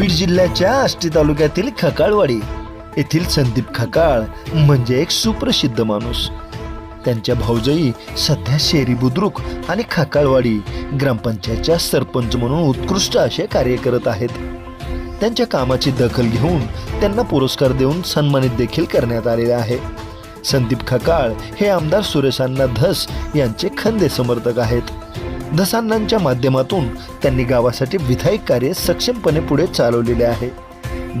बीड जिल्ह्याच्या आष्टी तालुक्यातील खकाळवाडी येथील संदीप खकाळ म्हणजे एक सुप्रसिद्ध माणूस. त्यांच्या भाऊजाई सध्या शेरी बुद्रुक आणि खकाळवाडी ग्रामपंचायतच्या सरपंच म्हणून उत्कृष्ट असे कार्य करत आहेत. त्यांच्या कामाची दखल घेऊन त्यांना पुरस्कार देऊन सन्मानित देखील करण्यात आलेले आहे. संदीप खकाळ हे आमदार सुरेशांना धस यांचे खंदे समर्थक आहेत. धसांनांच्या माध्यमातून त्यांनी गावासाठी विधायक कार्य सक्षमपणे पुढे चालवलेले आहे.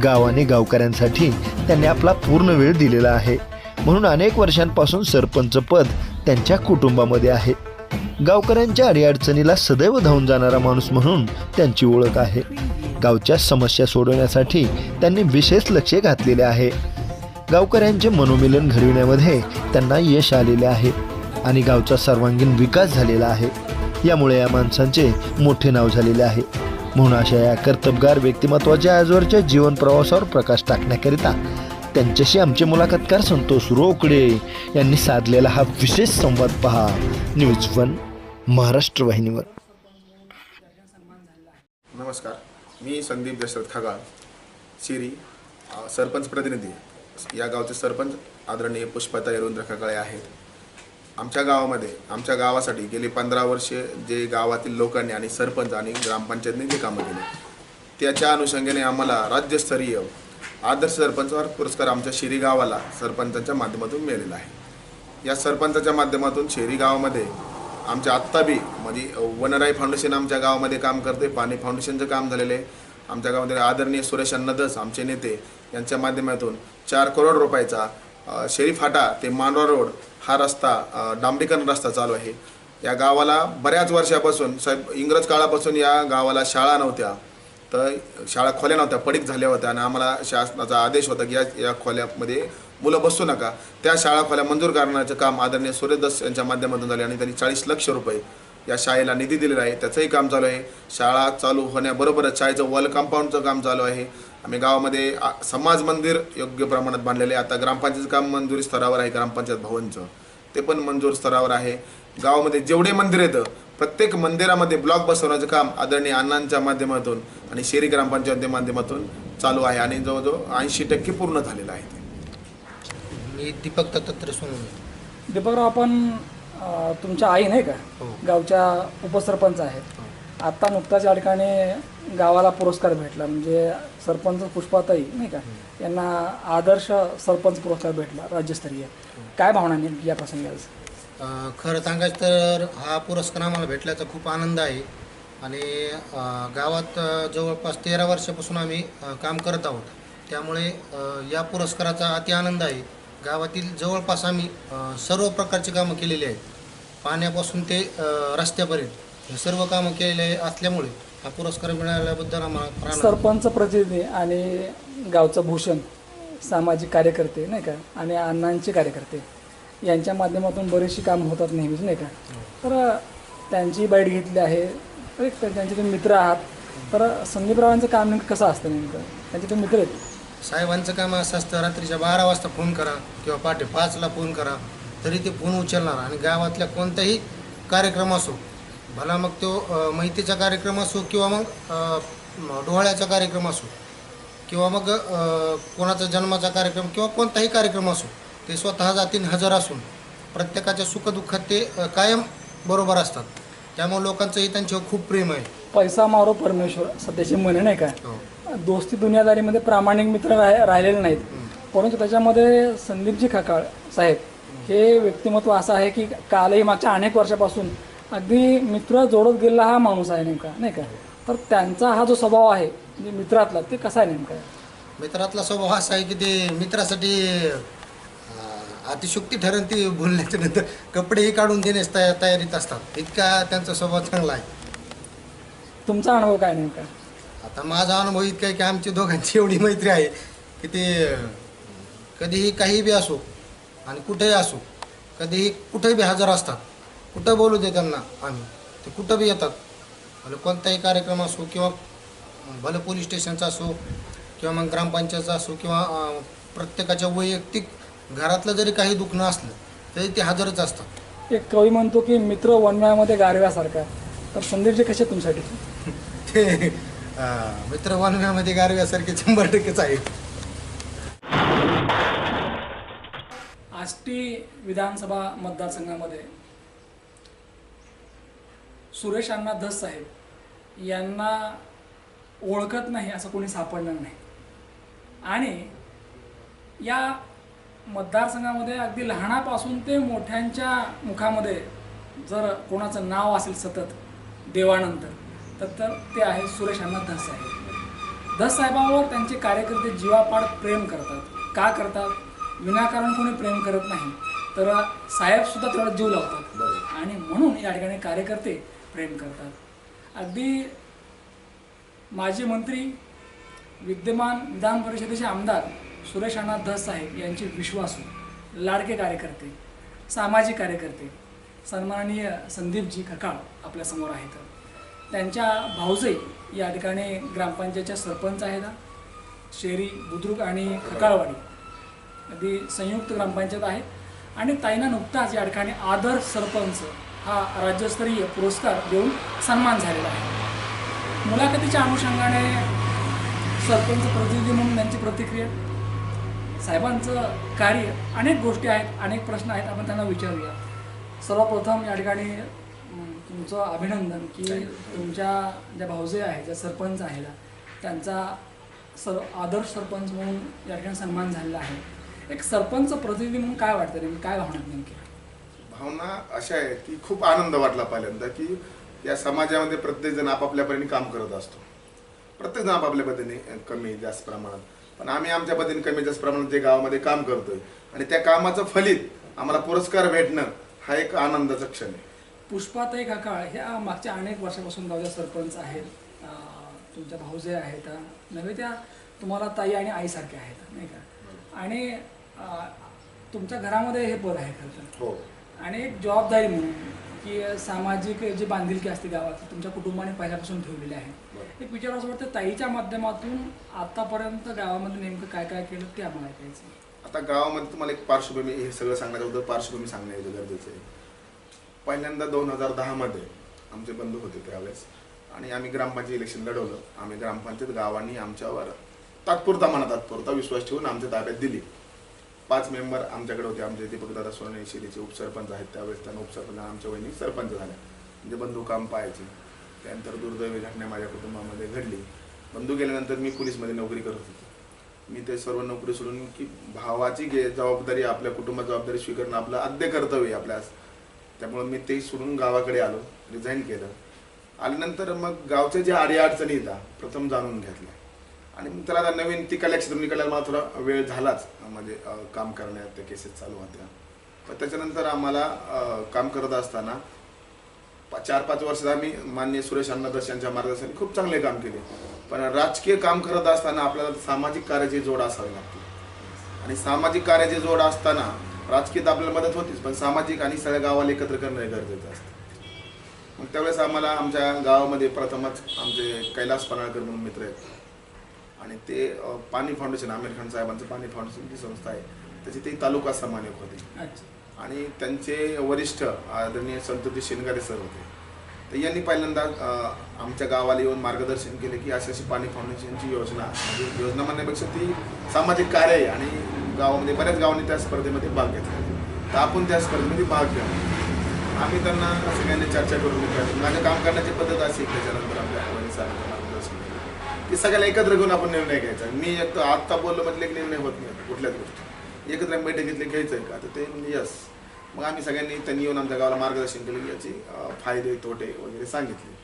गावाने गावकऱ्यांसाठी त्यांनी आपला पूर्ण वेळ दिलेला आहे. म्हणून अनेक वर्षांपासून सरपंच पद त्यांच्या कुटुंबामध्ये आहे. गावकऱ्यांच्या अडीअडचणीला सदैव धावून जाणारा माणूस म्हणून त्यांची ओळख आहे. गावच्या समस्या सोडवण्यासाठी त्यांनी विशेष लक्ष घातलेले आहे. गावकऱ्यांचे मनोमिलन घडविण्यामध्ये त्यांना यश आलेले आहे. आणि गावचा सर्वांगीण विकास झालेला आहे. यामुळे या माणसांचे मोठे नाव झालेले आहे. म्हणून अशा या कर्तबगार व्यक्तिमत्वाच्या आजवरच्या जीवन प्रवासावर प्रकाश टाकण्याकरिता त्यांच्याशी आमचे मुलाखतकार संतोष रोकडे यांनी साधलेला हा विशेष संवाद पहा. न्यूज वन महाराष्ट्र वाहिनीवर. नमस्कार. मी संदीप दशरथ खगाळ सिरी सरपंच प्रतिनिधी. या गावचे सरपंच आदरणीय पुष्पता रुंद्र खगाळे आहेत. आमच्या गावामध्ये आमच्या गावासाठी गेली पंधरा वर्षे जे गावातील लोकांनी आणि सरपंच आणि ग्रामपंचायतने जे कामं केले त्याच्या अनुषंगाने आम्हाला राज्यस्तरीय आदर्श सरपंच पुरस्कार आमच्या शिरी गावाला सरपंचांच्या माध्यमातून मिळालेला आहे. या सरपंचाच्या माध्यमातून शेरी गावामध्ये आमच्या आत्ता बी म्हणजे वनराई फाउंडेशन आमच्या गावामध्ये काम करते पाणी फाउंडेशनचं काम झालेलं आहे. आमच्या गावामध्ये आदरणीय सुरेश अन्नदस आमचे नेते यांच्या माध्यमातून चार करोड रुपयाचा अ, फाटा ते मांडवा रोड हा रस्ता डांबरीकरण रस्ता चालू आहे. या गावाला बऱ्याच वर्षापासून साहेब इंग्रज काळापासून या गावाला शाळा नव्हत्या. तर शाळा खोल्या नव्हत्या पडीक झाल्या होत्या आणि आम्हाला शासनाचा आदेश होता की या या खोल्यामध्ये मुलं बसू नका. त्या शाळा खोल्या मंजूर करण्याचं काम आदरणीय सूर्यदस यांच्या माध्यमातून झाले आणि त्यांनी चाळीस लक्ष रुपये या शाळेला निधी दिलेला आहे. त्याचंही काम चालू आहे. शाळा चालू होण्याबरोबरच शाळेचं वॉल कंपाऊंडचं काम चालू आहे. आम्ही गावामध्ये समाज मंदिर योग्य प्रमाणात बांधलेले आहे. आता ग्रामपंचायत काम मंजुरी स्तरावर आहे ग्रामपंचायत भवनचं. ते पण मंजूर स्तरावर आहे. गावामध्ये जेवढे मंदिर येतं प्रत्येक मंदिरामध्ये ब्लॉक बसवण्याचं काम आदरणीय अण्णांच्या माध्यमातून आणि शेरी ग्रामपंचायतच्या माध्यमातून चालू आहे आणि जवळजवळ ऐंशी टक्के पूर्ण झालेलं आहे ते. मी दीपक दत्तात्रय सोनवणे. दीपकराव आपण तुमच्या आई नाही का? हो. गावच्या उपसरपंच आहेत. आत्ता नुकताच या ठिकाणी गावाला पुरस्कार भेटला. म्हणजे सरपंच पुष्पाताई नाही का यांना आदर्श सरपंच पुरस्कार भेटला राज्यस्तरीय. काय भावना नेमकी या प्रसंगी खरं सांगायचं तर हा पुरस्कार आम्हाला भेटल्याचा खूप आनंद आहे. आणि गावात जवळपास तेरा वर्षापासून आम्ही काम करत आहोत. त्यामुळे या पुरस्काराचा अति आनंद आहे. गावातील जवळपास आम्ही सर्व प्रकारची कामं केलेली आहेत. पाण्यापासून ते रस्त्यापर्यंत. हे सर्व कामं केलेले असल्यामुळे हा पुरस्कार मिळाल्याबद्दल आम्हाला. सरपंच प्रतिनिधी आणि गावचं भूषण सामाजिक कार्यकर्ते नाही का? आणि अण्णांचे कार्यकर्ते यांच्या माध्यमातून बरीचशी कामं होतात नेहमीच नाही का? तर त्यांची बाईट घेतली आहे. त्यांचे तुम्ही मित्र आहात. तर संदीपरावांचं काम नेमकं कसं असतं नेमकं? त्यांचे तुम्ही मित्र आहेत. साहेबांचं काम असं असतं रात्रीच्या बारा वाजता फोन करा किंवा पहाटे पाचला फोन करा तरी ते फोन उचलणार आणि गावातल्या कोणताही कार्यक्रम असो भला मग तो माहितीचा कार्यक्रम असो किंवा मग डोहाळ्याचा कार्यक्रम असो किंवा मग कोणाचा जन्माचा कार्यक्रम किंवा कोणताही कार्यक्रम असो ते स्वतः जातीन हजर असून प्रत्येकाच्या सुखदुःखात ते कायम बरोबर असतात. त्यामुळे लोकांचंही त्यांच्यावर खूप प्रेम आहे. पैसा मारो परमेश्वर सध्याची म्हणे नाही का? हो. दोस्ती दुनियादारीमध्ये प्रामाणिक मित्र राह राहिलेले नाहीत. परंतु त्याच्यामध्ये संदीपजी खकाळ साहेब हे व्यक्तिमत्व असं आहे की कालही मागच्या अनेक वर्षापासून अगदी मित्र जोडत गेलेला हा माणूस आहे नेमका नाही का? तर त्यांचा हा जो स्वभाव आहे म्हणजे मित्रातला ते कसा आहे नेमका? मित्रातला स्वभाव असा आहे की ते मित्रासाठी अं, अतिशुक्ती ठरण ती बोलण्याच्या नंतर कपडेही काढून देण्यास तया तयारीत असतात. इतका त्यांचा स्वभाव चांगला आहे. तुमचा अनुभव काय नेमका? आता माझा अनुभव इतका आहे की आमची दोघांची एवढी मैत्री आहे की ते अं, कधीही काही बी असो आणि कुठेही असो कधीही कुठेही बी हजर असतात. कुठं बोलू दे त्यांना? आम्ही. ते कुठं बी येतात. भले कोणताही कार्यक्रम असो किंवा भले पोलीस स्टेशनचा असो किंवा मग ग्रामपंचायतचा असो किंवा प्रत्येकाच्या वैयक्तिक घरातलं जरी काही दुखणं असलं तरी ते हजरच असतात. एक कवी म्हणतो की मित्र वनव्यामध्ये गारव्यासारखा. तर संदीपजी कसे तुमच्यासाठी? ते मित्र वानव्यामध्ये गारव्यासारखे शंभर टक्केच आहे आष्टी विधानसभा मतदारसंघामध्ये सुरेश अण्णा धस साहेब यांना ओळखत नाही असं कोणी सापडणार नाही. आणि या मतदारसंघामध्ये अगदी लहानापासून ते मोठ्यांच्या मुखामध्ये जर कोणाचं नाव असेल सतत देवानंतर तर ते आहे सुरेश अण्णा धस साहेब. धस साहेबांवर त्यांचे कार्यकर्ते जीवापाड प्रेम करतात. का करतात? विनाकारण कोणी प्रेम करत नाही. तर साहेब सुद्धा तेवढा जीव लावतात. आणि म्हणून या ठिकाणी कार्यकर्ते प्रेम करतात. अगदी माजी मंत्री विद्यमान विधान परिषदेचे आमदार सुरेश अण्णा धस साहेब यांचे विश्वासू लाडके कार्यकर्ते सामाजिक कार्यकर्ते सन्माननीय संदीपजी खकाळ आपल्यासमोर आहेत. त्यांच्या भाऊजई या ठिकाणी ग्रामपंचायतच्या सरपंच आहेत. शेरी बुद्रुक आणि खकाळवाडी. अगदी संयुक्त ग्रामपंचायत आहे. आणि ताईना नुकताच या ठिकाणी आदर्श सरपंच हा राज्यस्तरीय पुरस्कार देऊन सन्मान झालेला आहे. मुलाखतीच्या अनुषंगाने सरपंच प्रतिनिधी म्हणून त्यांची प्रतिक्रिया. साहेबांचं कार्य अनेक गोष्टी आहेत अनेक प्रश्न आहेत आपण त्यांना विचारूया. सर्वप्रथम या ठिकाणी तुमचं अभिनंदन की तुमच्या ज्या भाऊजे आहेत ज्या सरपंच आहेत त्यांचा सर आदर्श सरपंच म्हणून या ठिकाणी सन्मान झालेला आहे. एक सरपंच प्रतिनिधी म्हणून काय वाटतं नेमकी? काय भावना नेमकी? भावना अशा आहेत की खूप आनंद वाटला पहिल्यांदा की या समाजामध्ये प्रत्येकजण आपापल्या परीने काम करत असतो. प्रत्येकजण आपापल्या पद्धतीने कमी जास्त प्रमाणात. पण आम्ही आमच्या पद्धतीने कमी जास्त प्रमाणात जे गावामध्ये काम करतोय आणि त्या कामाचं फलित आम्हाला पुरस्कार भेटणं हा एक आनंदाचा क्षण आहे. पुष्पाताई काकाळ ह्या मागच्या अनेक वर्षापासून गावच्या सरपंच आहेत. तुमच्या भाऊजे आहेत. नव्हे त्या तुम्हाला ताई आणि आईसारख्या आहेत नाही का? आणि अं, तुमच्या घरामध्ये हे पद आहे खरं तर. हो. आणि एक जबाबदारी म्हणून की सामाजिक जी बांधिलकी असते गावात तुमच्या कुटुंबाने पहिल्यापासून ठेवलेली आहे. एक विचार असं वाटतं ताईच्या माध्यमातून आतापर्यंत गावामध्ये नेमकं काय काय केलं ते आम्हाला ऐकायचं आता गावामध्ये तुम्हाला एक पार्श्वभूमी हे सगळं सांगण्याच्या अगोदर पार्श्वभूमी सांगणं हे गरजेचं आहे. पहिल्यांदा दोन हजार दहामध्ये आमचे बंधू होते त्यावेळेस आणि आम्ही ग्रामपंचायत इलेक्शन लढवलं. आम्ही ग्रामपंचायत गावांनी आमच्यावर तात्पुरता म्हणा तात्पुरता विश्वास ठेवून आमच्या ताब्यात दिली. पाच मेंबर आमच्याकडे होते. आमचे दीपकदादा सोने शिरीचे उपसरपंच आहेत. त्यावेळेस त्यांना उपसरपंच आमच्या वहिनी सरपंच झाल्या. म्हणजे बंधू काम पाहायचे. त्यानंतर दुर्दैवी घटना माझ्या कुटुंबामध्ये घडली. बंधू गेल्यानंतर मी पोलीसमध्ये नोकरी करत होतो. मी ते सर्व नोकरी सोडून की भावाची गे जबाबदारी आपल्या कुटुंबाची जबाबदारी स्वीकारणं आपलं आद्य कर्तव्य आहे आपल्यास त्यामुळे मी ते सोडून गावाकडे आलो रिझाईन केलं. आल्यानंतर मग गावच्या ज्या अडचणी येतात प्रथम जाणून घेतल्या. आणि मग त्याला आता नवीन ती कलेक्शन निघाल्याला मला थोडा वेळ झालाच. म्हणजे काम करण्यात त्या केसेस चालू होत्या. पण त्याच्यानंतर आम्हाला काम करत असताना चार पाच वर्षात आम्ही मान्य सुरेश अण्णादास यांच्या मार्गदर्शनाने खूप चांगले काम केले. पण राजकीय काम करत असताना आपल्याला सामाजिक कार्याची जोड असावी लागते आणि सामाजिक कार्याची जोड असताना राजकीय तर आपल्याला मदत होतीच पण सामाजिक आणि सगळ्या गावाला एकत्र करणं हे गरजेचं असतं. मग त्यावेळेस आम्हाला आमच्या गावामध्ये प्रथमच आमचे कैलास पनाळकर म्हणून मित्र आहेत. आणि ते पाणी फाउंडेशन आमिर खान साहेबांचं पाणी फाउंडेशन जी संस्था आहे त्याची ते तालुका समान्यक होते. आणि त्यांचे वरिष्ठ आदरणीय संतोषी शेनगारे सर होते. तर यांनी पहिल्यांदा आमच्या गावाला येऊन मार्गदर्शन केले की अशी अशी पाणी फाउंडेशनची योजना म्हणजे योजना म्हणण्यापेक्षा ती सामाजिक कार्य आहे आणि गावामध्ये बऱ्याच गावांनी त्या स्पर्धेमध्ये भाग घेतला. तर आपण त्या स्पर्धेमध्ये भाग घ्यावा आम्ही त्यांना सगळ्यांनी चर्चा करून. माझं काम करण्याची पद्धत अशी त्याच्यानंतर आपल्या की सगळ्याला एकत्र घेऊन आपण निर्णय घ्यायचा. मी एक आत्ता बोललो म्हटलं की निर्णय होत नाही कुठल्याच गोष्टी. एकत्र आम्ही बैठकीतले घ्यायचं आहे का? तर ते म्हणजे यस मग आम्ही सगळ्यांनी त्यांनी येऊन आमच्या गावाला मार्गदर्शन केलं की याची फायदे तोटे वगैरे सांगितले.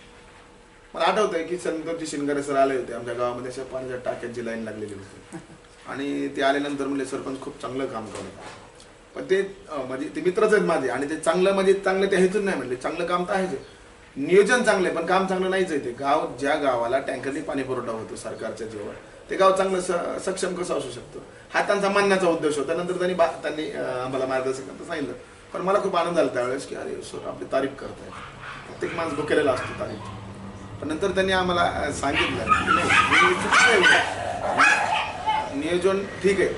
मला आठवत आहे की संतोषजी शिनगारे सर आले होते आमच्या गावामध्ये अशा पाण्याच्या टाक्यांची लाईन लागलेली होती. आणि ते आल्यानंतर म्हणजे सरपंच खूप चांगलं काम करत पण ते म्हणजे ते मित्रच आहेत माझे आणि ते चांगलं म्हणजे चांगलं ते हेतून नाही म्हणले. चांगलं काम तर आहेच. आहे. नियोजन चांगलं आहे पण काम चांगलं नाहीच आहे ते. गाव ज्या गावाला टँकरने पाणी पुरवठा होतो सरकारच्या जेव्हा ते गाव चांगलं स- सक्षम कसं असू शकतं? हा त्यांचा मानण्याचा उद्देश होता. नंतर त्यांनी बा- त्यांनी आम्हाला मार्गदर्शन करता सांगितलं. पण मला खूप आनंद झाला त्यावेळेस की अरे सर आपली तारीफ करताय. प्रत्येक माणूस भुकेलेला असतो तारीफ पण नंतर त्यांनी आम्हाला सांगितलं नाही, नियोजन ठीक आहे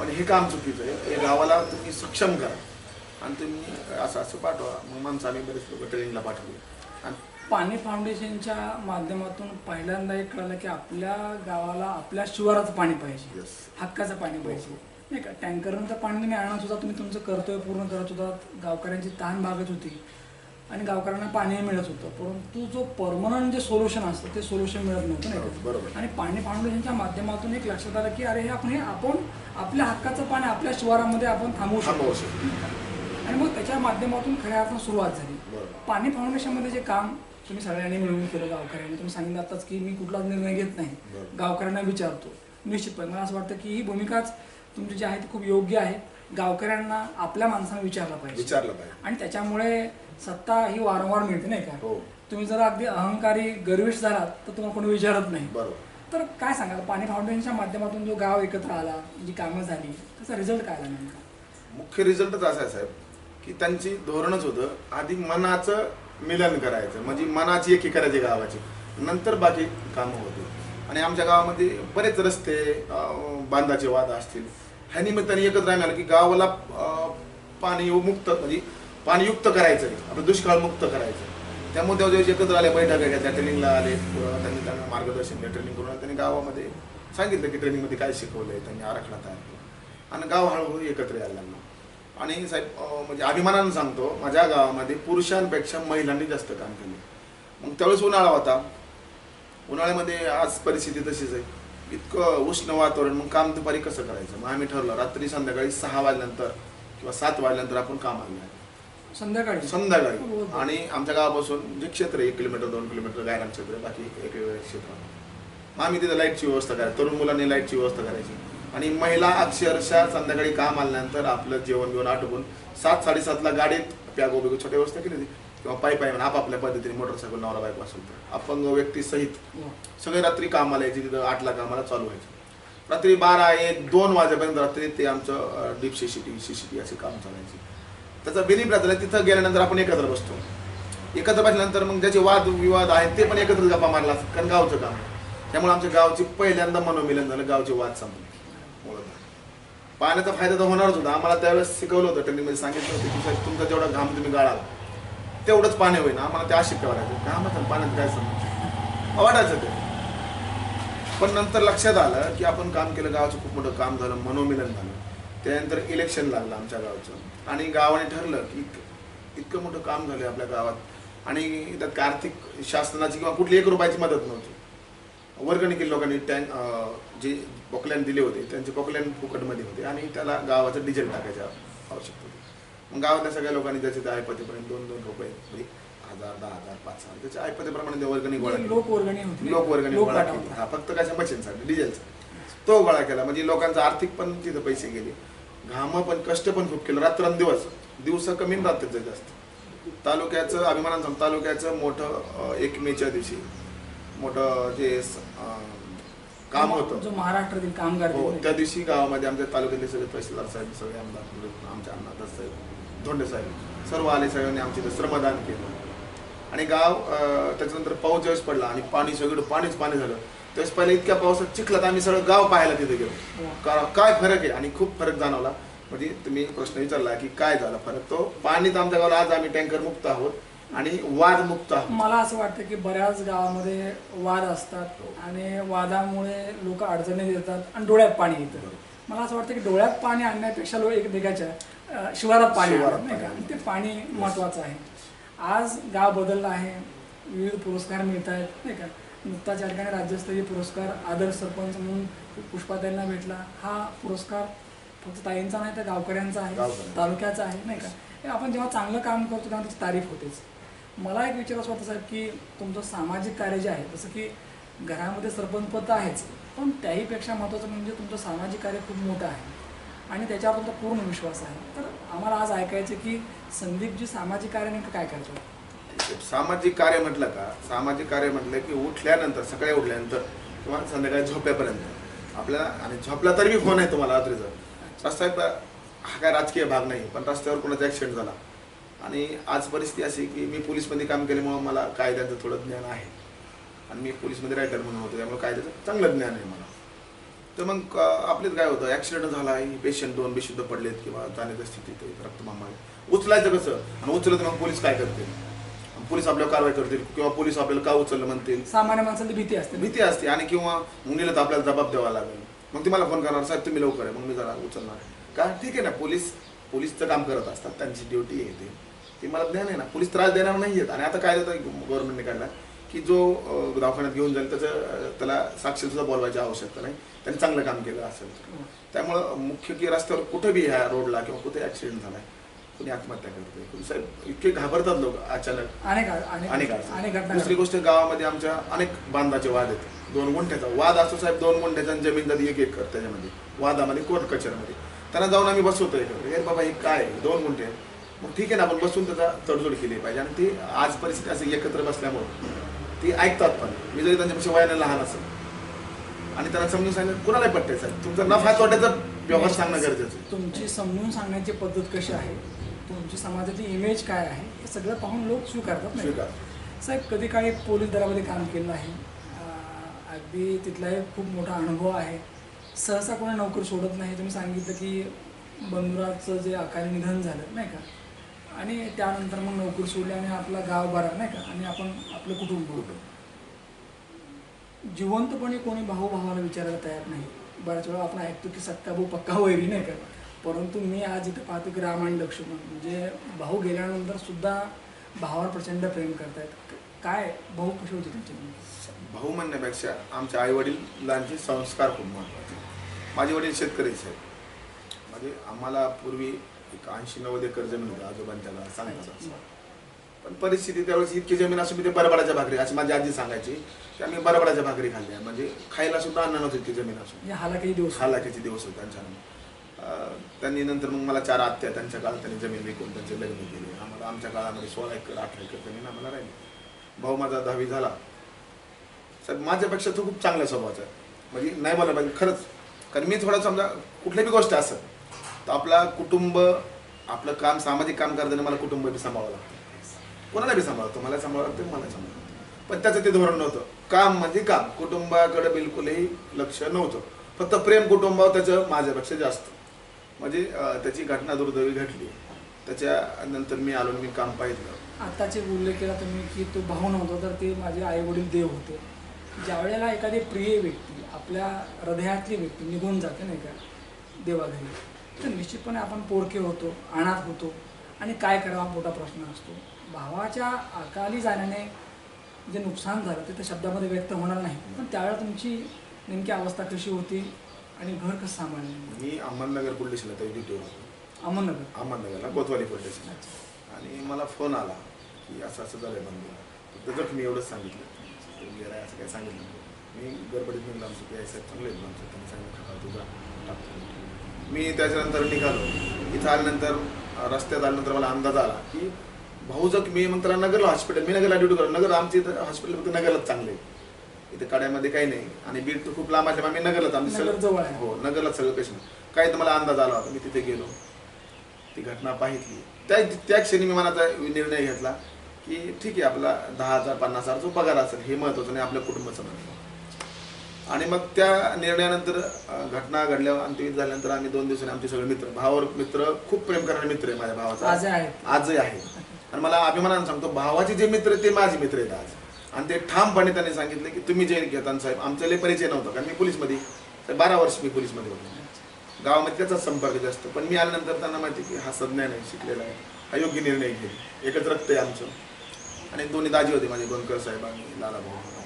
पण हे काम चुकीचं आहे. हे गावाला तुम्ही सक्षम करा. आणि तुम्ही असं असं पाठवा. मग माणसं आम्ही बरेच लोक ट्रेनिंगला पाठवले. आणि पाणी फाउंडेशनच्या माध्यमातून पहिल्यांदा एक कळलं की आपल्या गावाला आपल्या शिवाराचं पाणी पाहिजे. Yes. हक्काचं पाणी पाहिजे. नाही का? टँकरनं तर पाणी तुम्ही आणत होता तुम्ही तुमचं कर्तव्य पूर्ण करत होता. गावकऱ्यांची ताण भागत होती. आणि गावकऱ्यांना पाणी मिळत होतं. परंतु जो परमनंट जे सोल्युशन असतं ते सोल्युशन मिळत नव्हतं नाही का? बरोबर. आणि पाणी फाउंडेशनच्या माध्यमातून एक लक्षात आलं की अरे हे आपण हे आपण आपल्या हक्काचं पाणी आपल्या शिवारामध्ये आपण थांबवू थांबवू शकतो. आणि मग त्याच्या माध्यमातून खऱ्या अर्थानं सुरुवात झाली. पाणी फाउंडेशनमध्ये जे काम तुम्ही सगळ्यांनी मिळून केलं गावकऱ्यांनी तुम्ही सांगितलं आताच की मी कुठलाच निर्णय घेत नाही. गावकऱ्यांना विचारतो. निश्चितपणे मला असं वाटतं की ही भूमिकाच तुमची जी आहे ती खूप योग्य आहे. गावकऱ्यांना आपल्या माणसांना विचारलं पाहिजे. विचारलं पाहिजे. आणि त्याच्यामुळे सत्ता ही वारंवार मिळते नाही का? हो. तुम्ही जर अगदी अहंकारी गर्विष्ठ झालात तर तुम्हाला कोणी विचारत नाही. बरोबर. तर काय सांगाल पाणी फाउंडेशनच्या माध्यमातून जो गाव एकत्र आला जी कामं झाली त्याचा रिझल्ट काय आला नेमका? मुख्य रिझल्टच असा आहे साहेब. की त्यांची धोरणच होतं. आधी मनाचं मिलन करायचं. म्हणजे मनाची एकी करायची गावाची. नंतर बाकी कामं होती आणि आमच्या गावामध्ये बरेच रस्ते बांधाचे वाद असतील. ह्या निमित्ताने एकत्र आम्ही आलं की गावाला पाणी मुक्त म्हणजे पाणीयुक्त करायचं आपलं दुष्काळ मुक्त करायचं त्यामुळे तेव्हा एकत्र आले बैठका घेतल्या ट्रेनिंगला आले त्यांनी त्यांना मार्गदर्शन केलं ट्रेनिंग करून त्यांनी गावामध्ये सांगितलं की ट्रेनिंगमध्ये काय शिकवलं आहे त्यांनी आराखडा तयार केला. आणि गाव हळूहळू एकत्र यायला लागलं. आणि साहेब म्हणजे अभिमानानं सांगतो माझ्या गावामध्ये पुरुषांपेक्षा महिलांनी जास्त काम केले. मग त्यावेळेस उन्हाळा होता. उन्हाळ्यामध्ये आज परिस्थिती तशीच आहे. इतकं उष्ण वातावरण मग काम दुपारी कसं करायचं? मग आम्ही ठरलं रात्री संध्याकाळी सहा वाजल्यानंतर किंवा सात वाजल्यानंतर आपण कामाला जायचं. संध्याकाळी? संध्याकाळी. आणि आमच्या गावापासून जे क्षेत्र आहे एक किलोमीटर दोन किलोमीटर गायरान क्षेत्र आहे, बाकी एक क्षेत्र. मग आम्ही तिथे लाईटची व्यवस्था करायची. तरुण मुलांनी लाईटची व्यवस्था करायची. आणि महिला अक्षरशः संध्याकाळी काम आल्यानंतर आपलं जेवण बिवण आटोपून सात साडेसातला गाडीत प्यागो बिगो छोटी व्यवस्था केली होती. किंवा पायी पायी आपापल्या पद्धतीने मोटरसायकल नवरा बायको असेल तर. अपंग व्यक्ती सहित हो. सगळे रात्री कामाला यायचे तिथं आठला कामाला चालू व्हायचं. रात्री बारा एक दोन वाजेपर्यंत रात्री ते आमचं deep C C T C C T असे काम चालायचे. त्याचा बेनिफिट झाला तिथं गेल्यानंतर आपण एकत्र बसतो. एकत्र बसल्यानंतर मग ज्याचे वाद विवाद आहेत ते पण एकत्र गप्पा मारला असतात, कारण गावचं काम. त्यामुळे आमच्या गावची पहिल्यांदा मनोमिलन झालं गावचे वाद संपले. मुळात. पाण्याचा फायदा तर होणारच होता. आम्हाला त्यावेळेस शिकवलं होतं त्यांनी म्हणजे सांगितलं होतं की साहेब तुमचा जेवढा घाम तुम्ही गाळाल तेवढंच पाणी होईल आम्हाला ते अशिक्य वाटायचं. घामाचं पाण्यात काय समज वाटायचं ते. पण नंतर लक्षात आलं की आपण काम केलं गावाचं खूप मोठं काम झालं मनोमिलन झालं. त्यानंतर इलेक्शन लागलं आमच्या गावचं. आणि गावाने ठरलं की इतकं- इतकं मोठं काम झालं आपल्या गावात. आणि त्यात आर्थिक शासनाची किंवा कुठली एक रुपयाची मदत नव्हती. वर्गणी केली लोकांनी टँक जे पॉकलॅन दिले होते त्यांचे पॉकलॅन फुकटमध्ये होते आणि त्याला गावाचं डिझेल टाकायची आवश्यकता होती. मग गावातल्या सगळ्या लोकांनी त्याचे त्या ऐपतीपर्यंत दोन दोन रुपये म्हणजे हजार दहा हजार पाच हजार त्याच्या ऐपतीप्रमाणे ते वर्गणी गोळा केली. लोक वर्गणी गोळा केली. हा फक्त कशा मशीनसाठी डिझेलचा तो गोळा केला. म्हणजे लोकांचं आर्थिक पण तिथं पैसे गेले. घाम पण कष्ट पण खूप केलं. रात्रंदिवस दिवस कमी रात्रीचं जास्त. तालुक्याचं अभिमानानं सांगतो तालुक्याचं मोठं एक मेच्या दिवशी मोठं जे काम होतं. जो महाराष्ट्रातील कामगार हो त्या दिवशी गावामध्ये आमच्या तालुक्यातले सगळे तहसीलदार साहेब सगळे आमदार आमच्या अण्णा साहेब धोंडे साहेब सर्व आले साहेबांनी आमच्या इथं श्रमदान केलं. आणि गाव त्याच्यानंतर पाऊस ज्यावेळेस पडला आणि पाणी सगळं पाणीच पाणी झालं त्यावेळेस पहिले इतक्या पावसात चिखलात आम्ही सगळं गाव पाहायला तिथे गेलो. हो. काय फरक आहे? आणि खूप फरक जाणवला. म्हणजे तुम्ही प्रश्न विचारला की काय झाला फरक? तो पाणीत आमच्या गावाला आज आम्ही टँकर मुक्त आहोत. आणि वाद मुक्त आहोत. मला असं वाटतं की बऱ्याच गावामध्ये वाद असतात आणि वादामुळे लोक अडचणी येतात आणि डोळ्यात पाणी येतं. मला असं वाटतं की डोळ्यात पाणी आणण्यापेक्षा लोक एकमेकाच्या शिवारात पाणी शिवारात आणतात, नाही का? ते पाणी महत्वाचं आहे. आज गाव बदललं आहे विविध पुरस्कार मिळत आहेत नाही का? नुकताच या ठिकाणी राज्यस्तरीय पुरस्कार आदर्श सरपंच म्हणून पुष्पाताईंना भेटला. हा पुरस्कार फक्त ताईंचा नाही तर गावकऱ्यांचा आहे. तालुक्याचा आहे नाही का? आपण जेव्हा चांगलं काम करतो तेव्हा त्याची तारीफ होतेच. मला एक विचार असं वाटतं साहेब की तुमचं सामाजिक कार्य जे आहे जसं की घरामध्ये सरपंच पद तर आहेच पण त्याहीपेक्षा महत्त्वाचं म्हणजे तुमचं सामाजिक कार्य खूप मोठं आहे. आणि त्याच्यावर तुमचा पूर्ण विश्वास आहे. तर आम्हाला आज ऐकायचं की संदीपजी सामाजिक कार्य नेमकं काय करतो? सामाजिक कार्य म्हटलं का सामाजिक कार्य म्हटलं की उठल्यानंतर सकाळी उठल्यानंतर किंवा संध्याकाळी झोपेपर्यंत. आपल्याला आणि झोपला तरी बी फोन आहे तुम्हाला रात्रीचा. रस्त्यात हा काय राजकीय भाग नाही पण रस्त्यावर कोणाचा ॲक्सिडेंट झाला. आणि आज परिस्थिती अशी की मी पोलीसमध्ये काम केल्यामुळं मला कायद्याचं थोडं ज्ञान आहे. आणि मी पोलीसमध्ये रायटर म्हणून होतो त्यामुळे कायद्याचं चांगलं ज्ञान आहे मला. तर मग आपल्यात काय होतं? ॲक्सिडेंट झाला आहे पेशंट दोन बेशुद्ध पडलेत किंवा जाण्याच्या स्थितीत रक्तमामा. उचलायचं कसं? आणि उचलत मग पोलीस काय करते पोलीस आपल्यावर कारवाई करतील किंवा पोलीस आपल्याला का उचललं म्हणतील? सामान्य माणसाला भीती असते भीती असते. आणि किंवा मुलीला तर आपल्याला जबाब द्यावा लागेल. मग ती मला फोन करणार साहेब तुम्ही लवकर आहे मग मी जरा उचलणार का ठीक आहे ना पोलीस पोलीसचं काम करत असतात त्यांची ड्युटी आहे ते मला ज्ञान आहे ना. पोलीस त्रास देणार नाही आहेत आणि आता काय गव्हर्नमेंटने काढला की जो दवाखान्यात घेऊन जाईल त्याचं त्याला साक्षी सुद्धा बोलवायची आवश्यकता नाही. त्यांनी चांगलं काम केलं असेल. त्यामुळं मुख्य की रस्त्यावर कुठं बी ह्या रोडला किंवा कुठे ऍक्सिडेंट झालाय कुणी आत्महत्या करते कुणी साहेब इतके घाबरतात लोक अचानक. अनेक दुसरी गोष्ट गावामध्ये आमच्या अनेक बांधाचे वाद आहेत. दोन गुंठ्याचा वाद असतो साहेब. दोन गुंठ्याचा जमीन जाती एक एकर त्याच्यामध्ये. वादामध्ये कोर्ट कचेरीमध्ये. त्यांना जाऊन आम्ही बसवतो हे बाबा हे काय? दोन गुंठे. मग ठीक आहे ना आपण बसून त्याचा तडजोड केली पाहिजे. आणि ती आज परिस्थिती असं एकत्र बसल्यामुळे ती ऐकतात पण. मी जरी त्यांच्यापेक्षा वयाने लहान असेल. आणि त्यांना समजून सांगितलं कुणाला पटते साहेब? तुमचा नफा तोट्याचा व्यवहार सांगणं गरजेचं तुमची समजून सांगण्याची पद्धत कशी आहे? तुमची समाजाची इमेज काय आहे? हे सगळं पाहून लोक स्वीकारतात नाही स्वीकार. साहेब कधी काळी पोलीस दलामध्ये काम केलं आहे अगदी तिथला एक खूप मोठा अनुभव आहे. सहसा कोणी नोकरी सोडत नाही. तुम्ही सांगितलं की बंधुराचं जे अकाली निधन झालं नाही का? आणि त्यानंतर मग नोकरी सोडली आणि आपला गाव बरा नाही का? आणि आपण आपलं कुटुंब. जिवंतपणे कोणी भाऊ भावाला विचारायला तयार नाही. बऱ्याच वेळा आपण ऐकतो की सत्ता भाऊ पक्का वैरी नाही का? परंतु मी आज इथं पाहतो की राम आणि लक्ष्मण म्हणजे भाऊ गेल्यानंतर सुद्धा भावावर प्रचंड प्रेम करतायत. काय भाऊ कसे होते त्यांचे भाऊ म्हणण्यापेक्षा आमच्या आई वडिलांचे संस्कार खूप महत्त्वाचे माझे वडील शेतकरीच आहेत म्हणजे आम्हाला पूर्वी एक ऐंशी नव्वद एकर जमीन होती घरात सांगतात असं. पण परिस्थिती त्यावेळेस इतकी जमीन असून मी ते बरबडाच्या भाकरी अशी माझी आजी सांगायची की आम्ही बरबडाच्या भाकरी खाल्ल्या. म्हणजे खायला सुद्धा अन्न नव्हतं इतकी जमीन असून हालाकी दिवस हालाकीचे दिवस होते त्यांच्या त्यांनी नंतर मग मला चार आत्या त्यांच्या काळात त्यांनी जमीन विकून त्यांचे लग्न केले. आम्हाला आमच्या काळामध्ये सोळा एकर अठरा एकर जमीन आम्हाला राहिली. भाऊ माझा दहावी झाला. साहेब माझ्यापेक्षा तो खूप चांगल्या स्वभावाचा म्हणजे नाही बोलायला पाहिजे खरंच. कारण मी थोडा समजा कुठली बी गोष्ट असत तर आपला कुटुंब आपलं काम सामाजिक काम करताना मला कुटुंब बी सांभाळावं लागतं. कोणाला बी सांभाळतो मला सांभाळावं लागतं मला सांभाळावं पण त्याचं ते धोरण नव्हतं. काम म्हणजे काम. कुटुंबाकडे बिलकुलही लक्ष नव्हतं. फक्त प्रेम कुटुंबावर त्याचं माझ्यापेक्षा जास्त. म्हणजे त्याची घटना दुर्दैवी घडली. त्याच्या नंतर मी आलो मी काम पाहिलं. आत्ताचे उल्लेख केला तुम्ही की तो भाऊ नव्हता तर ते माझे आई वडील देव होते. ज्या वेळेला एखादी प्रिय व्यक्ती आपल्या हृदयातली व्यक्ती निघून जाते नाही का देवाघरी तर निश्चितपणे आपण पोरके होतो अनाथ होतो. आणि काय करावा मोठा प्रश्न असतो. भावाच्या अकाली जाण्याने जे नुकसान झालं ते तर शब्दामध्ये व्यक्त होणार नाही. पण त्यावेळेला तुमची नेमकी अवस्था कशी होती आणि घर कसं सांभाळलं? मी अहमदनगर पोलीस स्टेशनला त्या ड्युटीवर होतो. अहमदनगर? अहमदनगरला कोतवाली पोलीस आणि मला फोन आला की असं असं झालंय बंधूला फक्त जखमी एवढंच सांगितलं. असं काय सांगितलं. मी गडबडीत निघलो आमचं पी आय साहेब चांगले त्यांनी सांगितलं का तुझा टाकतो. मी त्याच्यानंतर निघालो. इथं आल्यानंतर रस्त्यात आल्यानंतर मला अंदाज आला की भाऊ जखमी मग त्याला नगरला हॉस्पिटल मी नगरला ड्युटी करतो. नगर आमची इथं हॉस्पिटल फक्त नगरलाच चांगले इथे काड्यामध्ये काही नाही. आणि बीड तर खूप लांब असल्यामुळे मी नगरलाच. आमची नगर जवळ आहे. हो नगरलाच सगळं पेशंट काही तर मला अंदाज आला होता. मी तिथे गेलो. ती घटना पाहितली त्या त्या क्षणी मी मनाचा निर्णय घेतला की ठीक आहे आपला दहा हजार पन्नास हजार जो पगार असेल हे महत्वाचं नाही आपल्या कुटुंबाचं महत्त्व आणि मग त्या निर्णयानंतर घटना घडल्यावर अंत्यविध झाल्यानंतर आम्ही दोन दिवसांनी आमचे सगळे मित्र भावावर मित्र खूप प्रेम करणारे मित्र आहे माझ्या भावाचा. आजही आहे आणि मला अभिमानाने सांगतो भावाचे जे मित्र ते माझे मित्र आहेत आज. आणि ते ठामपणे त्यांनी सांगितलं की तुम्ही जे घेताना साहेब आमच्या लय परिचय नव्हता कारण मी पोलीसमध्ये साहेब बारा वर्ष मी पोलीसमध्ये होतो. गावामध्ये त्याचाच संपर्क जास्त पण मी आल्यानंतर त्यांना माहिती की हा सज्ञान आहे शिकलेला आहे हा योग्य निर्णय घेईल. एकच रक्त आहे आमचं. आणि दोन्ही दाजी होते माझे गोंदकर साहेब आणि लाला भाऊ.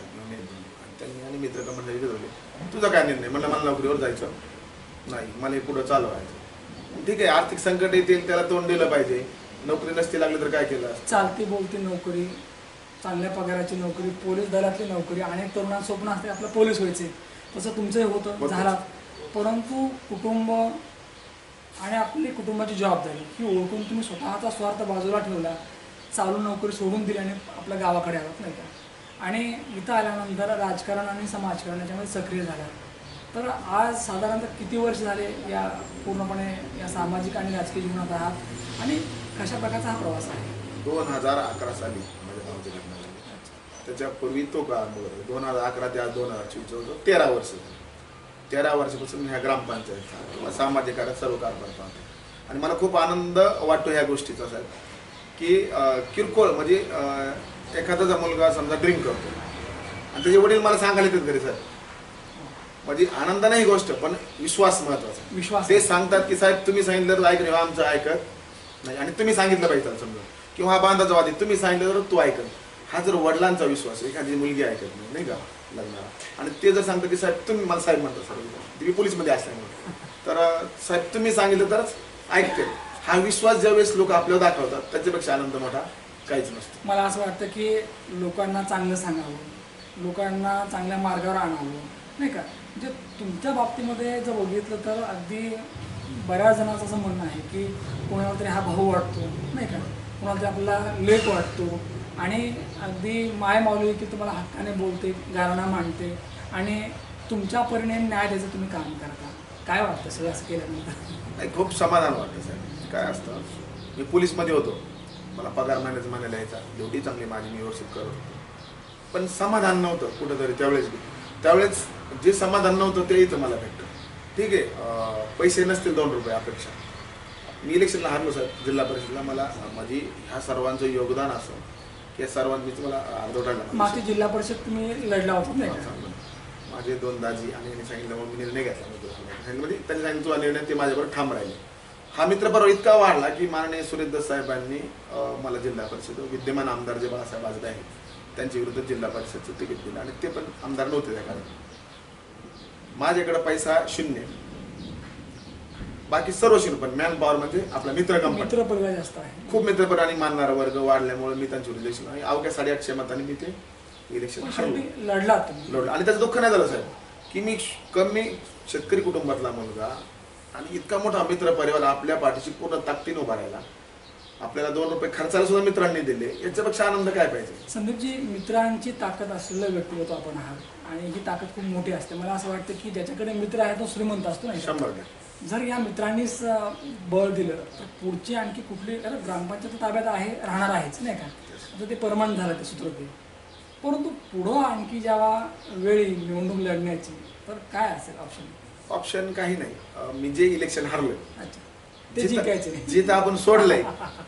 त्यांनी आणि मित्र कमंडळी ठरवले तुझा काय निर्णय? म्हणलं मला नोकरीवर जायचं. नाही मला हे पुढं चालवायचं. ठीक आहे आर्थिक संकट येतील त्याला तोंड दिलं पाहिजे. नोकरी नसती लागली तर काय केलं? चालती बोलती नोकरी चांगल्या पगाराची नोकरी पोलीस दलातली नोकरी अनेक तरुणांना स्वप्न असते आपलं पोलीस व्हायचे. तसं तुमचंही होतं होतं. झाला. परंतु कुटुंब आणि आपली कुटुंबाची जबाबदारी ही ओळखून तुम्ही स्वतःचा स्वार्थ बाजूला ठेवला. चालू नोकरी सोडून दिली आणि आपल्या गावाकडे आलात नाही का? आणि इथं आल्यानंतर राजकारण आणि समाजकारण याच्यामध्ये सक्रिय झाला. तर आज साधारणतः किती वर्ष झाले या पूर्णपणे या सामाजिक आणि राजकीय जीवनात आहात आणि कशा प्रकारचा हा प्रवास आहे? दोन हजार अकरा साली म्हणजे माझ्या भावाची लग्न झाले त्याच्यापूर्वी तो काळ दोन हजार अकरा ते आज दोन हजार चोवीस होतो. तेरा वर्ष तेरा वर्षापासून मी ह्या ग्रामपंचायतचा किंवा सामाजिक कार्यात सर्व कारभार पाहतो. आणि मला खूप आनंद वाटतो ह्या गोष्टीचा साहेब. की किरकोळ म्हणजे अं, एखादा मुलगा समजा ड्रिंक करतो आणि त्याचे वडील मला सांगायला येतात घरी सर म्हणजे आनंद नाही गोष्ट पण विश्वास महत्त्वाचा विश्वास. ते सांगतात की साहेब तुम्ही सांगितलं तर ऐक रे, आमचं ऐकत नाही. आणि तुम्ही सांगितलं पाहिजे समजा. किंवा हा बांधाचा वादी तुम्ही सांगितलं तर तू ऐकत हा जर वडिलांचा विश्वास एखादी मुलगी ऐकत नाही नाही का लग्नाला. आणि ते जर सांगतं की साहेब तुम्ही मला साहेब म्हणता सर तुम्ही पोलीसमध्ये असल्यामुळे तर साहेब तुम्ही सांगितलं तरच ऐकते. हा विश्वास ज्यावेळेस लोक आपल्यावर दाखवतात त्याच्यापेक्षा आनंद मोठा काहीच नसतो मला असं वाटतं की लोकांना चांगलं सांगावं लोकांना चांगल्या मार्गावर आणावं नाही का? म्हणजे तुमच्या बाबतीमध्ये जर बघितलं तर अगदी बऱ्याच जणांचं असं म्हणणं आहे की कोणाला तरी हा भाऊ वाटतो नाही का? कोणाला तरी आपला लेख वाटतो आणि अगदी माय माऊली की तुम्हाला हक्काने बोलते गारणा मांडते आणि तुमच्या परीने न्याय द्यायचं तुम्ही काम करता. काय वाटतं सगळं असं केल्यानंतर? नाही खूप समाधान वाटतं साहेब. काय असतं? मी पोलीसमध्ये होतो. मला पगार महिन्याचा महिन्याला यायचा. ड्युटी चांगली माझी मी व्यवस्थित करत होतो. पण समाधान नव्हतं कुठंतरी त्यावेळेस. त्यावेळेस जे समाधान नव्हतं ते इथं मला भेटतं ठीक आहे पैसे नसतील दोन रुपये अपेक्षा. मी इलेक्शनला हारलो साहेब जिल्हा परिषदला. मला माझी ह्या सर्वांचं योगदान असं. की या सर्वांनीच मला अर्धवटायला मागची जिल्हा परिषद तुम्ही लढला होता माझे दोन दाजी आणि सांगितलं मग मी निर्णय घेतला. म्हणजे त्यांनी सांगितलं निर्णय ते माझ्याबरोबर ठाम राहिले. हा मित्रपर्व इतका वाढला की माननीय सुरेश दस साहेबांनी मला जिल्हा परिषद विद्यमान आमदार जे बाळासाहेब आजबे आहेत त्यांच्या विरुद्ध जिल्हा परिषदचं तिकीट दिलं आणि ते पण आमदार नव्हते त्या काळात. माझ्याकडे पैसा शून्य. बाकी सर्व शून्य पण मॅन पॉवर म्हणजे आपला मित्र कंपनी मित्र परिवार जास्त आहे. खूप मित्रपण आणि मानणारा वर्ग वाढल्यामुळे मी त्यांच्या इलेक्शन आणि अवघ्या साडेआठशे मतांनी मी ते इलेक्शन लढला लोड आणि त्याचं दुःख नाही झालं साहेब की मी कमी शेतकरी कुटुंबातला मुलगा आणि इतका मोठा मित्र परिवार आपल्या पाठीशी पूर्ण ताकदीने उभा राहिला. आपल्याला दोन रुपये खर्चाला सुद्धा मित्रांनी दिले. याच्यापेक्षा आनंद काय पाहिजे? संदीपजी मित्रांची ताकद असलेलं व्यक्तिमत्व आपण आहात आणि ही ताकद खूप मोठी असते. मला असं वाटतं की ज्याच्याकडे मित्र आहे तो श्रीमंत असतो का? शंभर टक्के. जर या मित्रांनीच बळ दिलं तर पुढची आणखी कुठली कारण ग्रामपंचायत ताब्यात आहे राहणार आहेच नाही का? आता ते परमानंट झालं ते सूत्र ते. परंतु पुढं आणखी जेव्हा वेळ निवडणूक लढण्याची तर काय असेल ऑप्शन ऑप्शन काही नाही. अं, मी जे इलेक्शन हरलं अच्छा. ते जिंकायचे. जिथं आपण सोडलंय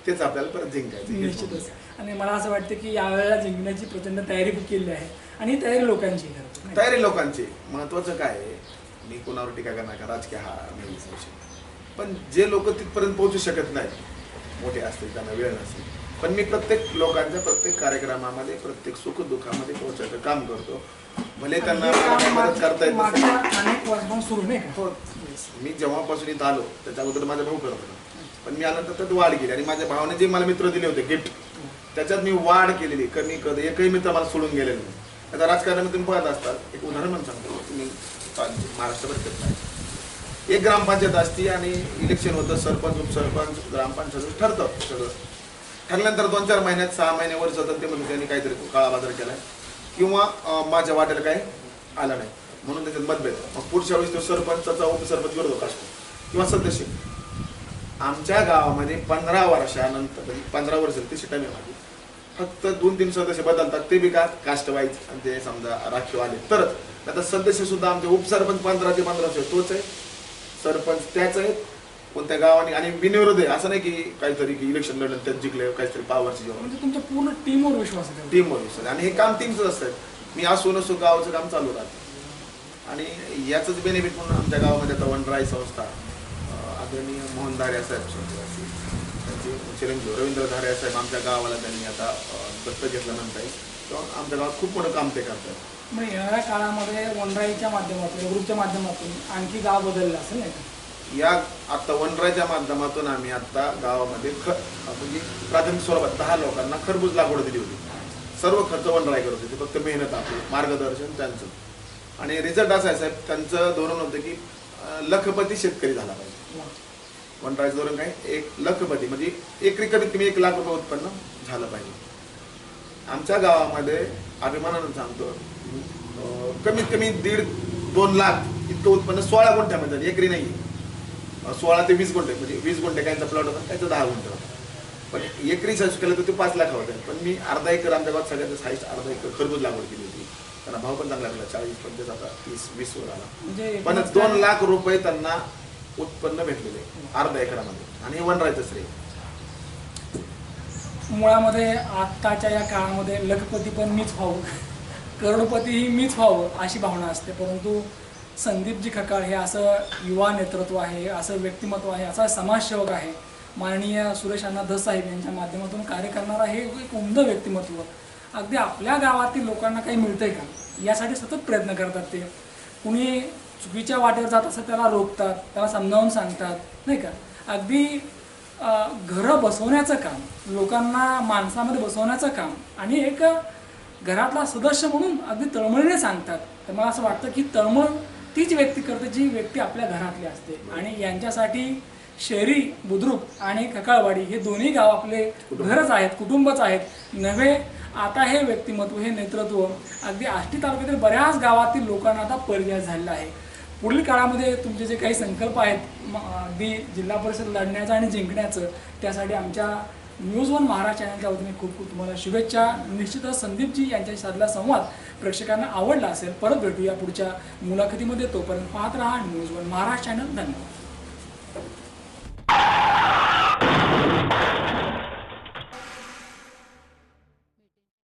तेच आपल्याला परत जिंकायचं. निश्चितच. आणि मला असं वाटतं की यावेळेला जिंकण्याची प्रचंड तयारी केली आहे. आणि ही तयारी लोकांची आहे. खरं तर, नाही का? तयारी लोकांची. महत्वाचं काय आहे? मी कोणावर टीका करणार का? राजकीय हा नाहीच विषय. पण जे लोक तिथपर्यंत पोहोचू शकत नाहीत मोठे असतील त्यांना वेळ नसेल. पण मी प्रत्येक लोकांच्या प्रत्येक कार्यक्रमामध्ये प्रत्येक सुख दुःखामध्ये पोहोचायचं काम करतो. भले त्यांना काम मदत करता येत मागच्या नसेल. अनेक वर्षांपासून सुरू नाही का हो. मी जेव्हापासून इथं आलो त्याच्या अगोदर माझा भाऊ करत होता. पण मी आल्यानंतर त्यात वाढ केली आणि माझ्या भावाने जे मला मित्र दिले होते गिफ्ट त्याच्यात मी वाढ केलेली. कमी कधी एकही मित्र मला सोडून गेलेला नाही. आता राजकारणामध्ये तुम्ही पाहत असतात एक उदाहरण म्हणून सांगतो. तुम्ही महाराष्ट्रभर फिरत नाही. एक ग्रामपंचायत असती आणि इलेक्शन होतं सरपंच उपसरपंच ग्रामपंचायत ठरतं सगळं. ठरल्यानंतर दोन चार महिन्यात सहा महिने वर्ष जातात ते म्हणून त्यांनी काहीतरी काळा बाजार केलाय. किंवा माझ्या वाट्याला काही आलं नाही. म्हणून त्याच्यात मतभेद. मग पुढच्या वेळेस तो सरपंचाचा उपसरपंच विरोधक असतो. किंवा सदस्य. आमच्या गावामध्ये पंधरा वर्षानंतर म्हणजे पंधरा वर्ष ती टाइम माझी फक्त दोन तीन सदस्य बदलतात. ते बी का कास्ट वाईज आणि ते समजा राखीव आले तरच. आता सदस्य सुद्धा आमचे उपसरपंच पंधरा ते पंधरा तोच आहे. सरपंच त्याच आहे कोणत्या गावाने आणि बिनविरोध आहे. असं नाही की काहीतरी की इलेक्शन लढलं त्यात जिंकले काहीतरी पावरची जेवण. म्हणजे तुमच्या पूर्ण टीमवर विश्वास आहे टीमवर विश्वास आणि हे काम टीमचं असतं. मी असो नसो गावाचं काम चालू राहतं. आणि याचंच बेनिफिट म्हणून आमच्या गावामध्ये आता वनराई संस्था अं, आदरणीय मोहन धारे साहेब त्यांचे चिरंजीव रवींद्र धारे साहेब आमच्या गावाला त्यांनी आता अं, दत्तक घेतलं म्हणता येईल किंवा आमच्या गावात खूप मोठं काम ते करतात. येणाऱ्या काळामध्ये वनराईच्या माध्यमातून ग्रुपच्या माध्यमातून आणखी गाव बदललं असेल नाही का? या आता वनराच्या माध्यमातून आम्ही आता गावामध्ये ख म्हणजे प्राथमिक स्वरूपात दहा लोकांना खरबूज लागवड दिली होती. सर्व खर्च वनराय करत होते. फक्त मेहनत आपली मार्गदर्शन त्यांचं. आणि रिझल्ट असा आहे साहेब त्यांचं धोरण होतं की लखपती शेतकरी झाला पाहिजे. वनरायचं धोरण काय? एक लखपती म्हणजे एकरी कमीत कमी एक लाख रुपये उत्पन्न झालं पाहिजे. आमच्या गावामध्ये अभिमानानं सांगतो कमीत कमी दीड दोन लाख इतकं उत्पन्न सोळा गुंठ्यामध्ये एकरी नाही आहे सोळा ते वीस गुंठे म्हणजे वीस गुंठे काहींचा प्लॉट होता काहीचा दहा गुंठे होता. पण एकरी सर्च केलं तर ते पाच लाख होते. पण मी अर्धा एकर आमच्या गावात सगळ्यात हाईस्ट अर्धा एकर खरबूज लागवड केली होती. त्यांना भाव पण चांगला लागला चाळीस पंचवीस आता तीस वीस वर आला. म्हणजे पण दोन लाख रुपये त्यांना उत्पन्न भेटलेले अर्धा एकरामध्ये. आणि हे वनरायचं श्रेय मुळामध्ये आत्ताच्या या काळामध्ये लखपती पण मीच व्हावं. करोडपतीही मीच व्हावं अशी भावना असते. परंतु संदीपजी खकाळ हे असं युवा नेतृत्व आहे असं व्यक्तिमत्व आहे असा समाजसेवक आहे. माननीय सुरेश अण्णा धस साहेब यांच्या माध्यमातून कार्य करणारा हे एक उमदं व्यक्तिमत्व. अगदी आपल्या गावातील लोकांना काही मिळतंय का? यासाठी सतत प्रयत्न करतात ते. कुणी चुकीच्या वाटेवर जात असं त्याला रोखतात त्याला समजावून सांगतात नाही का? अगदी घरं बसवण्याचं काम लोकांना माणसामध्ये बसवण्याचं काम आणि एक घरातला सदस्य म्हणून अगदी तळमळीने सांगतात. तर मला असं वाटतं की तळमळ तीच व्यक्ती करते जी व्यक्ती आपल्या घरातली असते. आणि यांच्यासाठी शहरी बुद्रुक आणि खकाळवाडी हे दोन्ही गाव आपले घरच आहेत कुटुंबच आहेत. नव्हे आता हे व्यक्तिमत्व हे नेतृत्व अगदी आष्टी तालुक्यातील बऱ्याच गावातील लोकांना आता पर्याय झालेला आहे. पुढील काळामध्ये तुमचे जे काही संकल्प आहेत अगदी जिल्हा परिषद लढण्याचं आणि जिंकण्याचं त्यासाठी आमच्या न्यूज वन महाराज चॅनलच्या वतीने खूप खूप तुम्हाला शुभेच्छा. निश्चितच संदीपजी यांच्याशी साधला संवाद प्रेक्षकांना आवडला असेल परत भेटूया पुढच्या मुलाखतीमध्ये. तोपर्यंत पाहत राहा न्यूज वन महाराज चॅनल. धन्यवाद.